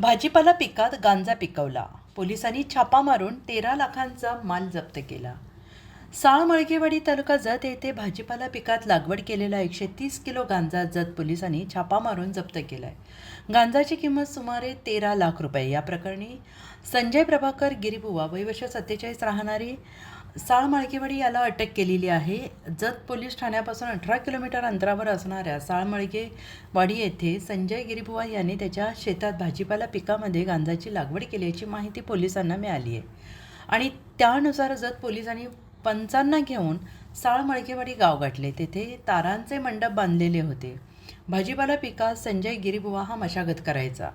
भाजीपाला पिकात गांजा पिकवला. पोलिसांनी छापा मारून तेरा लाखांचा माल जप्त केला. साळ मळगेवाडी तालुका जत येथे भाजीपाला पिकात लागवड केलेला एकशे तीस किलो गांजा जत पोलिसांनी छापा मारून जप्त केला आहे गांजाची किंमत सुमारे तेरा लाख रुपये. या प्रकरणी संजय प्रभाकर गिरीबुवा वयवर्ष सत्तेचाळीस राहणारी साळ माळकेवाडी याला अटक केलेली आहे. जत पोलीस ठाण्यापासून अठरा किलोमीटर अंतरावर असणाऱ्या साळ माळकेवाडी येथे संजय गिरीबुवा यांनी त्याच्या शेतात भाजीपाला पिकामध्ये गांजाची लागवड केल्याची माहिती पोलिसांना मिळाली आहे. आणि त्यानुसार जत पोलिसांनी पंचांना घेऊन साळ मळकेवाडी गाव गाठले. तेथे तारांचे मंडप बांधलेले होते. भाजीपाला पिकात संजय गिरीबुवा हा मशागत करायचा.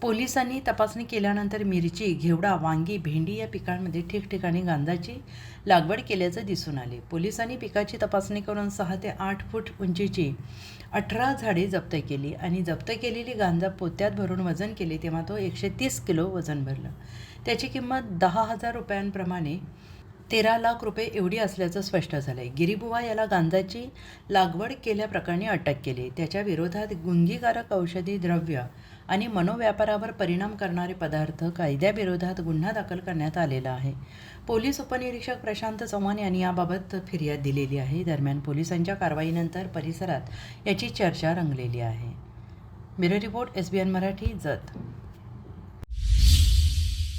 पोलिसांनी तपासणी केल्यानंतर मिरची घेवडा वांगी भेंडी या पिकांमध्ये ठिकठिकाणी गांजाची लागवड केल्याचं दिसून आले. पोलिसांनी पिकाची तपासणी करून सहा ते आठ फूट उंचीची अठरा झाडे जप्त केली आणि जप्त केलेली गांजा पोत्यात भरून वजन केले तेव्हा तो एकशे तीस किलो वजन भरलं. त्याची किंमत दहा हजार रुपयांप्रमाणे तेरा लाख रुपये एवढी असल्याचं स्पष्ट झालं आहे गिरीबुवा याला गांजाची लागवड केल्याप्रकरणी अटक केली. त्याच्या विरोधात गुंगीकारक औषधी द्रव्य आणि मनोव्यापारावर परिणाम करणारे पदार्थ कायद्याविरोधात गुन्हा दाखल करण्यात आलेला आहे. पोलीस उपनिरीक्षक प्रशांत चव्हाण यांनी याबाबत फिर्याद दिलेली आहे. दरम्यान पोलिसांच्या कारवाईनंतर परिसरात याची चर्चा रंगलेली आहे. Bureau report S B N Marathi Jath.